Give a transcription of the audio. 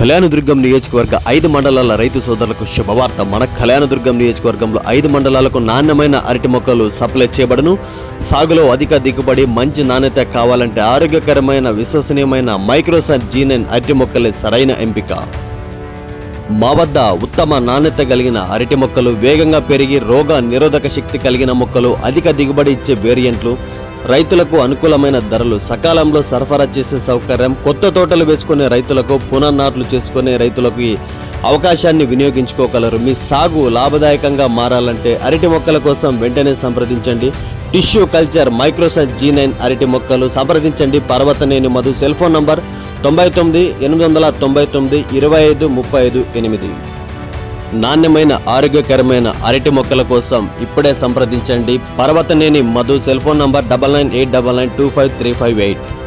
కళ్యాణదుర్గం నియోజకవర్గ ఐదు మండలాల రైతు సోదరులకు శుభవార్త. మన కళ్యాణదుర్గం నియోజకవర్గంలో ఐదు మండలాలకు నాణ్యమైన అరటి మొక్కలు సప్లై చేయబడను. సాగులో అధిక దిగుబడి మంచి నాణ్యత కావాలంటే ఆరోగ్యకరమైన విశ్వసనీయమైన మైక్రోసాన్ జీనైన్ అరటి మొక్కలే సరైన ఎంపిక. మా వద్ద ఉత్తమ నాణ్యత కలిగిన అరటి మొక్కలు వేగంగా పెరిగి రోగ నిరోధక శక్తి కలిగిన మొక్కలు అధిక దిగుబడి ఇచ్చే వేరియంట్లు రైతులకు అనుకూలమైన ధరలు. సకాలంలో సరఫరా చేసే సౌకర్యం కొత్త తోటలు వేసుకునే రైతులకు పునర్నాట్లు చేసుకునే రైతులకు అవకాశాన్ని వినియోగించుకోగలరు. మీ సాగు లాభదాయకంగా మారాలంటే అరటి మొక్కల కోసం వెంటనే సంప్రదించండి. టిష్యూ కల్చర్ మైక్రోసాట్ జీ నైన్ అరటి మొక్కలు సంప్రదించండి. Parvathaneni Madhu cell phone number తొంభై తొమ్మిది ఎనిమిది వందల తొంభై తొమ్మిది ఇరవై ఐదు ముప్పై ఐదు ఎనిమిది. నాణ్యమైన ఆరోగ్యకరమైన అరటి మొక్కల కోసం ఇప్పుడే సంప్రదించండి. Parvathaneni Madhu cell phone number double nine eight double nine two five three five eight.